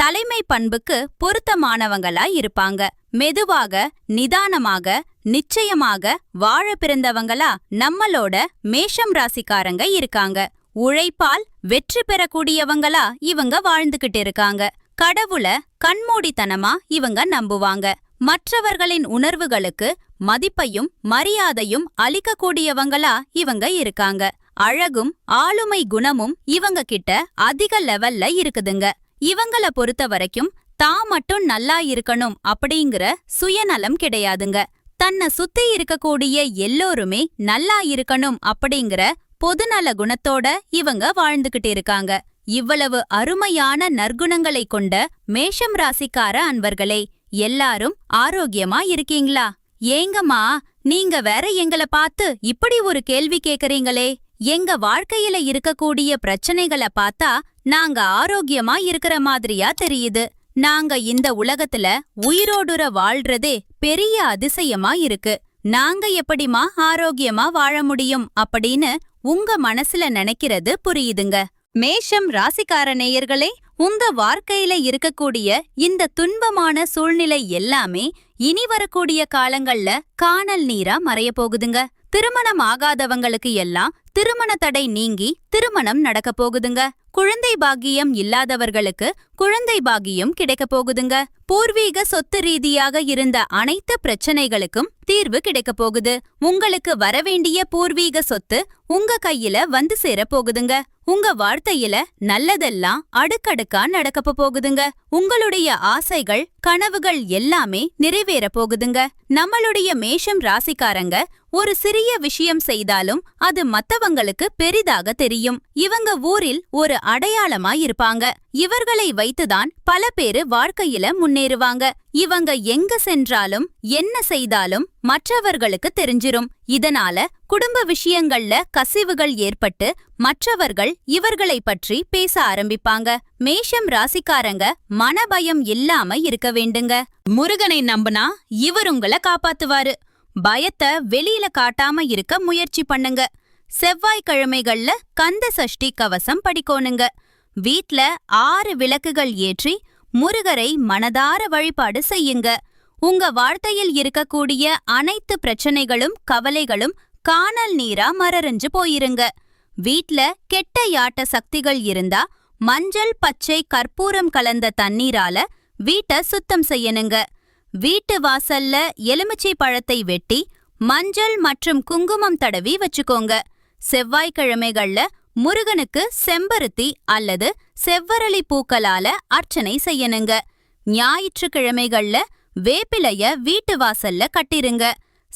தலைமை பண்புக்கு பொருத்தமானவங்களா இருப்பாங்க. மெதுவாக நிதானமாக நிச்சயமாக வாழ பிறந்தவங்களா நம்மளோட மேஷம் ராசிக்காரங்க இருக்காங்க. உழைப்பால் வெற்றி பெறக்கூடியவங்களா இவங்க வாழ்ந்துகிட்டு இருக்காங்க. கடவுள கண்மூடித்தனமா இவங்க நம்புவாங்க. மற்றவர்களின் உணர்வுகளுக்கு மதிப்பையும் மரியாதையும் அளிக்கக்கூடியவங்களா இவங்க இருக்காங்க. அழகும் ஆளுமை குணமும் இவங்க கிட்ட அதிக லெவல்ல இருக்குதுங்க. இவங்கள பொறுத்த வரைக்கும் தான் மட்டும் நல்லா இருக்கணும் அப்படிங்கிற சுயநலம் கிடையாதுங்க. தன்னை சுத்தி இருக்கக்கூடிய எல்லோருமே நல்லா இருக்கணும் அப்படிங்கிற பொதுநல குணத்தோட இவங்க வாழ்ந்துகிட்டு இருக்காங்க. இவ்வளவு அருமையான நற்குணங்களை கொண்ட மேஷம் ராசிக்கார அன்பர்களே எல்லாரும் ஆரோக்கியமா இருக்கீங்களா? ஏங்கம்மா நீங்க வேற எங்கள பார்த்து இப்படி ஒரு கேள்வி கேக்குறீங்களே. எங்க வாழ்க்கையில இருக்கக்கூடிய பிரச்சனைகள பார்த்தா நாங்க ஆரோக்கியமா இருக்கிற மாதிரியா தெரியுது. நாங்க இந்த உலகத்துல உயிரோடுற வாழ்றதே பெரிய அதிசயமா இருக்கு. நாங்க எப்படிமா ஆரோக்கியமா வாழ முடியும் அப்படின்னு உங்க மனசுல நினைக்கிறது புரியுதுங்க. மேஷம் ராசிக்கார நேயர்களே உங்க வாழ்க்கையில இருக்கக்கூடிய இந்த துன்பமான சூழ்நிலை எல்லாமே இனி வரக்கூடிய காலங்கள்ல காணல் நீரா மறைய போகுதுங்க. திருமணம் ஆகாதவங்களுக்கு எல்லாம் திருமண தடை நீங்கி திருமணம் நடக்க போகுதுங்க. குழந்தை பாக்கியம் இல்லாதவர்களுக்கு குழந்தை பாக்கியம் கிடைக்க போகுதுங்க. பூர்வீக சொத்து ரீதியாக இருந்த அனைத்து பிரச்சனைகளுக்கும் தீர்வு கிடைக்க போகுது. உங்களுக்கு வரவேண்டிய பூர்வீக சொத்து உங்க கையில வந்து சேர போகுதுங்க. உங்க வார்த்தையில நல்லதெல்லாம் அடுக்கடுக்கா நடக்கப்ப போகுதுங்க. உங்களுடைய ஆசைகள் கனவுகள் எல்லாமே நிறைவேற போகுதுங்க. நம்மளுடைய மேஷம் ராசிக்காரங்க ஒரு சிறிய விஷயம் செய்தாலும் அது மத்தவங்களுக்கு பெரிதாக தெரியும் இவங்க ஊரில் ஒரு அடையாளமா இருப்பாங்க இவர்களை வைத்துதான் பல பேரு வாழ்க்கையில முன்னேறுவாங்க. இவங்க எங்க சென்றாலும் என்ன செய்தாலும் மற்றவர்களுக்கு தெரிஞ்சிரும். இதனால குடும்ப விஷயங்கள்ல கசிவுகள் ஏற்பட்டு மற்றவர்கள் இவர்களை பற்றி பேச ஆரம்பிப்பாங்க. மேஷம் ராசிக்காரங்க மனபயம் இல்லாம இருக்க வேண்டுங்க. முருகனை நம்புனா இவர் உங்களை காப்பாத்துவாரு. பயத்தை வெளியில காட்டாம இருக்க முயற்சி பண்ணுங்க. செவ்வாய்க்கிழமைகள்ல கந்த சஷ்டி கவசம் படிக்கோணுங்க. வீட்ல ஆறு விளக்குகள் ஏற்றி முருகரை மனதார வழிபாடு செய்யுங்க. உங்க வாழ்க்கையில் இருக்கக்கூடிய அனைத்து பிரச்சனைகளும் கவலைகளும் காணல் நீரா மரறிஞ்சு போயிருங்க. வீட்ல கெட்ட யாட்ட சக்திகள் இருந்தா மஞ்சள் பச்சை கற்பூரம் கலந்த தண்ணீரால வீட்டை சுத்தம் செய்யணுங்க. வீட்டு வாசல்ல எலுமிச்சை பழத்தை வெட்டி மஞ்சள் மற்றும் குங்குமம் தடவி வச்சுக்கோங்க. செவ்வாய்க்கிழமைகள்ல முருகனுக்கு செம்பருத்தி அல்லது செவ்வரளி பூக்களால அர்ச்சனை செய்யணுங்க. ஞாயிற்றுக்கிழமைகள்ல வேப்பிலைய வீட்டு வாசல்ல கட்டிருங்க.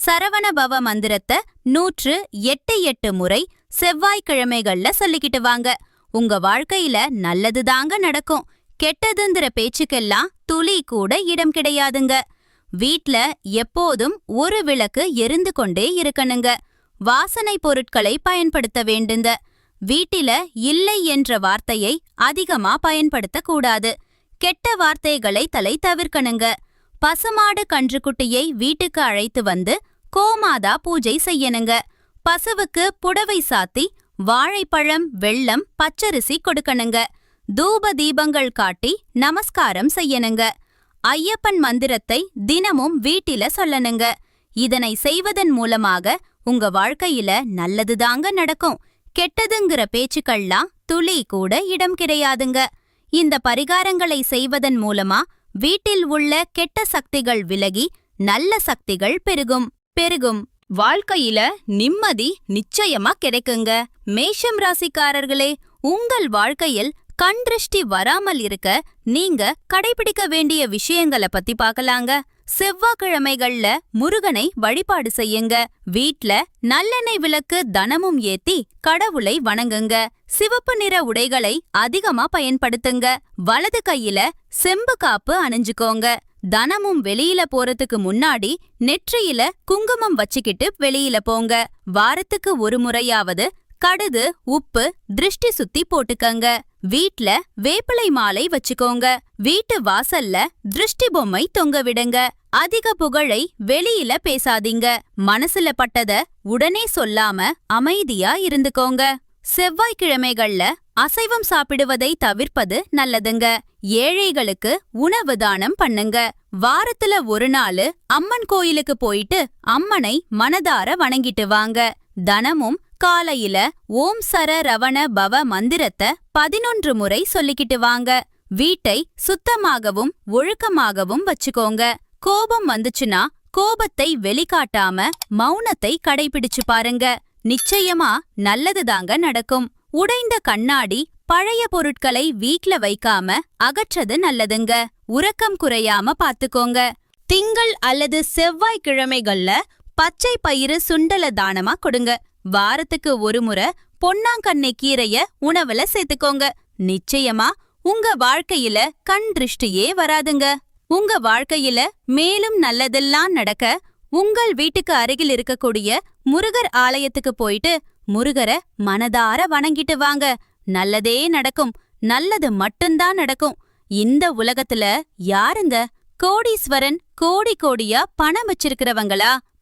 சரவண பவ மந்திரத்தை நூற்று எட்டு எட்டு முறை செவ்வாய்க்கிழமைகள்ல சொல்லிக்கிட்டு வாங்க. உங்க வாழ்க்கையில நல்லதுதாங்க நடக்கும். கெட்டதுங்கிற பேச்சுக்கெல்லாம் துளி கூட இடம் கிடையாதுங்க. வீட்ல எப்போதும் ஒரு விளக்கு எரிந்து கொண்டே இருக்கணுங்க. வாசனை பொருட்களை பயன்படுத்த வேண்டுங்க. வீட்டில இல்லை என்ற வார்த்தையை அதிகமா பயன்படுத்தக்கூடாது. கெட்ட வார்த்தைகளை தலை தவிர்க்கணுங்க. பசுமாடு கன்றுக்குட்டியை வீட்டுக்கு அழைத்து வந்து கோமாதா பூஜை செய்யணுங்க. பசுவுக்கு புடவை சாத்தி வாழைப்பழம் வெள்ளம் பச்சரிசி கொடுக்கணுங்க. தூப தீபங்கள் காட்டி நமஸ்காரம் செய்யணுங்க. ஐயப்பன் மந்திரத்தை தினமும் வீட்டில சொல்லணுங்க. இதனை செய்வதன் மூலமாக உங்க வாழ்க்கையில நல்லதுதாங்க நடக்கும். கெட்டதுங்கிற பேச்சுக்கள்லாம் துளி கூட இடம் கிடையாதுங்க. இந்த பரிகாரங்களை செய்வதன் மூலமா வீட்டில் உள்ள கெட்ட சக்திகள் விலகி நல்ல சக்திகள் பெருகும். பெருகும். வாழ்க்கையில நிம்மதி நிச்சயமா கிடைக்குங்க. மேஷம் ராசிக்காரர்களே உங்கள் வாழ்க்கையில் கண் திருஷ்டி வராமல் இருக்க நீங்க கடைபிடிக்க வேண்டிய விஷயங்கள பத்தி பார்க்கலாங்க. செவ்வாய்க்கிழமைகள்ல முருகனை வழிபாடு செய்யுங்க. வீட்ல நல்லெண்ணெய் விளக்கு தனமும் ஏத்தி கடவுளை வணங்குங்க. சிவப்பு நிற உடைகளை அதிகமா பயன்படுத்துங்க. வலது கையில செம்பு காப்பு அணிஞ்சுக்கோங்க. தனமும் வெளியில போறதுக்கு முன்னாடி நெற்றியில குங்குமம் வச்சுக்கிட்டு வெளியில போங்க. வாரத்துக்கு ஒரு முறையாவது கடுகு உப்பு திருஷ்டி சுத்தி போட்டுக்கங்க. வீட்ல வேப்பிலை மாலை வச்சுக்கோங்க. வீட்டு வாசல்ல திருஷ்டி பொம்மை தொங்க விடுங்க. அதிக புகழை வெளியில பேசாதீங்க. மனசுல பட்டத உடனே சொல்லாம அமைதியா இருந்துக்கோங்க. செவ்வாய்க்கிழமைகள்ல அசைவம் சாப்பிடுவதை தவிர்ப்பது நல்லதுங்க. ஏழைகளுக்கு உணவு தானம் பண்ணுங்க. வாரத்துல ஒரு நாள் அம்மன் கோயிலுக்கு போயிட்டு அம்மனை மனதார வணங்கிட்டு வாங்க. தனமும் காலையில ஓம் சர ரவண பவ மந்திரத்தை பதினொன்று முறை சொல்லிக்கிட்டு வாங்க. வீட்டை சுத்தமாகவும் ஒழுக்கமாகவும் வச்சுக்கோங்க. கோபம் வந்துச்சுன்னா கோபத்தை வெளிக்காட்டாம மௌனத்தை கடைபிடிச்சு பாருங்க. நிச்சயமா நல்லதுதாங்க நடக்கும். உடைந்த கண்ணாடி பழைய பொருட்களை வீட்ல வைக்காம அகற்றது நல்லதுங்க. உறக்கம் குறையாம பாத்துக்கோங்க. திங்கள் அல்லது செவ்வாய்க்கிழமைகள்ல பச்சை பயிறு சுண்டல தானமா கொடுங்க. வாரத்துக்கு ஒரு முறை பொன்னாங்கண்ணை கீரைய உணவுல சேர்த்துக்கோங்க நிச்சயமா உங்க வாழ்க்கையில கண் திருஷ்டியே வராதுங்க. உங்க வாழ்க்கையில மேலும் நல்லதெல்லாம் நடக்க உங்கள் வீட்டுக்கு அருகில் இருக்கக்கூடிய முருகர் ஆலயத்துக்கு போயிட்டு முருகரை மனதார வணங்கிட்டு வாங்க. நல்லதே நடக்கும் நல்லது மட்டும்தான் நடக்கும். இந்த உலகத்துல யாருங்க? கோடீஸ்வரன் கோடி கோடியா பணம் வச்சிருக்கிறவங்களா?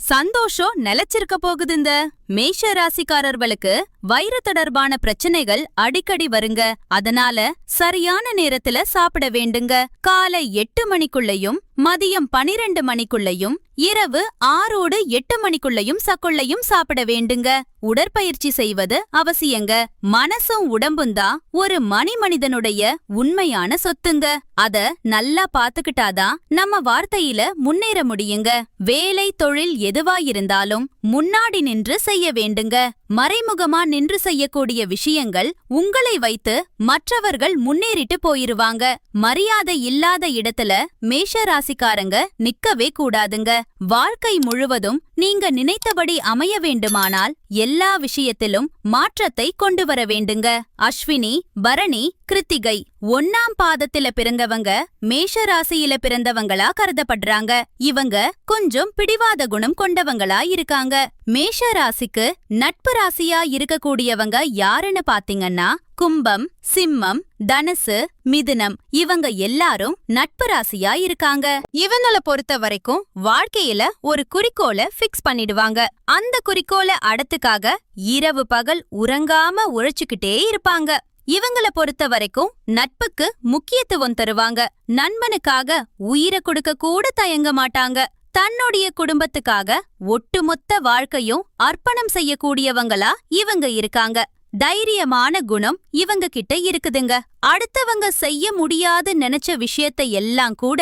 சந்தோஷம் நிலைச்சிருக்க இந்த மேஷ ராசிக்காரர்களுக்கு. வயிறு தொடர்பான பிரச்சனைகள் அடிக்கடி வருங்க. அதனால சரியான நேரத்துல சாப்பிட வேண்டுங்க. காலை எட்டு மணிக்குள்ளயும் மதியம் பனிரெண்டு மணிக்குள்ளயும் இரவு ஆறோடு எட்டு மணிக்குள்ளயும் சக்குள்ளையும் சாப்பிட வேண்டுங்க. உடற்பயிற்சி செய்வது அவசியங்க. மனசும் உடம்பும் தான் ஒரு மணி மனிதனுடைய உண்மையான சொத்துங்க. அத நல்லா பாத்துக்கிட்டாதான் நம்ம வார்த்தையில முன்னேற முடியுங்க. வேலை தொழில் எதுவாயிருந்தாலும் முன்னாடி நின்று செய்ய வேண்டுங்க. மறைமுகமா நின்று செய்யக்கூடிய விஷயங்கள் உங்களை வைத்து மற்றவர்கள் முன்னேறிட்டு போயிருவாங்க. மரியாதை இல்லாத இடத்துல மேஷ ராசிக்காரங்க நிக்கவே கூடாதுங்க. வாழ்க்கை முழுவதும் நீங்க நினைத்தபடி அமைய வேண்டுமானால் எல்லா விஷயத்திலும் மாற்றத்தை கொண்டு வர வேண்டுங்க. அஸ்வினி பரணி கிருத்திகை ஒன்னாம் பாதத்தில பிறந்தவங்க மேஷ ராசியில பிறந்தவங்களா கருதப்படுறாங்க. இவங்க கொஞ்சம் பிடிவாத குணம் கொண்டவங்களா இருக்காங்க. மேஷ ராசிக்கு நட்பு ராசியா இருக்கக்கூடியவங்க யாருன்னு பாத்தீங்கன்னா கும்பம் சிம்மம் தனுசு மிதுனம் இவங்க எல்லாரும் நட்பு ராசியா இருக்காங்க. இவங்கள பொறுத்த வரைக்கும் வாழ்க்கையில ஒரு குறிக்கோளை ஃபிக்ஸ் பண்ணிடுவாங்க. அந்த குறிக்கோளை அடத்துக்காக இரவு பகல் உறங்காம உழைச்சுக்கிட்டே இருப்பாங்க. இவங்கள பொறுத்த வரைக்கும் நட்புக்கு முக்கியத்துவம் தருவாங்க. நண்பனுக்காக உயிரை கொடுக்க கூட தயங்க மாட்டாங்க. தன்னுடைய குடும்பத்துக்காக ஒட்டுமொத்த வாழ்க்கையும் அர்ப்பணம் செய்யக்கூடியவங்களா இவங்க இருக்காங்க. தைரியமான குணம் இவங்க கிட்ட இருக்குதுங்க. அடுத்தவங்க செய்ய முடியாது நினைச்ச விஷயத்தை எல்லாம் கூட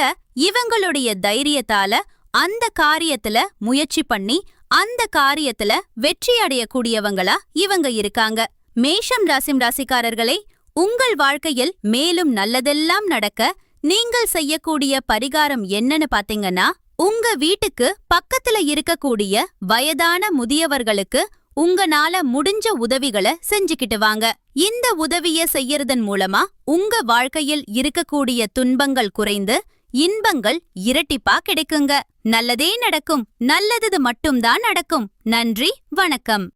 இவங்களுடைய தைரியத்தால அந்த காரியத்துல முயற்சி பண்ணி அந்த காரியத்துல வெற்றி அடையக்கூடியவங்களா இவங்க இருக்காங்க. மேஷம் ராசிம் ராசிக்காரர்களே உங்கள் வாழ்க்கையில் மேலும் நல்லதெல்லாம் நடக்க நீங்கள் செய்யக்கூடிய பரிகாரம் என்னன்னு பாத்தீங்கன்னா உங்க வீட்டுக்கு பக்கத்துல இருக்கக்கூடிய வயதான முதியவர்களுக்கு உங்கனால முடிஞ்ச உதவிகளை செஞ்சுக்கிட்டு வாங்க. இந்த உதவிய செய்யறதன் மூலமா உங்க வாழ்க்கையில் இருக்கக்கூடிய துன்பங்கள் குறைந்து இன்பங்கள் இரட்டிப்பா கிடைக்குங்க. நல்லதே நடக்கும். நல்லது மட்டும்தான் நடக்கும். நன்றி வணக்கம்.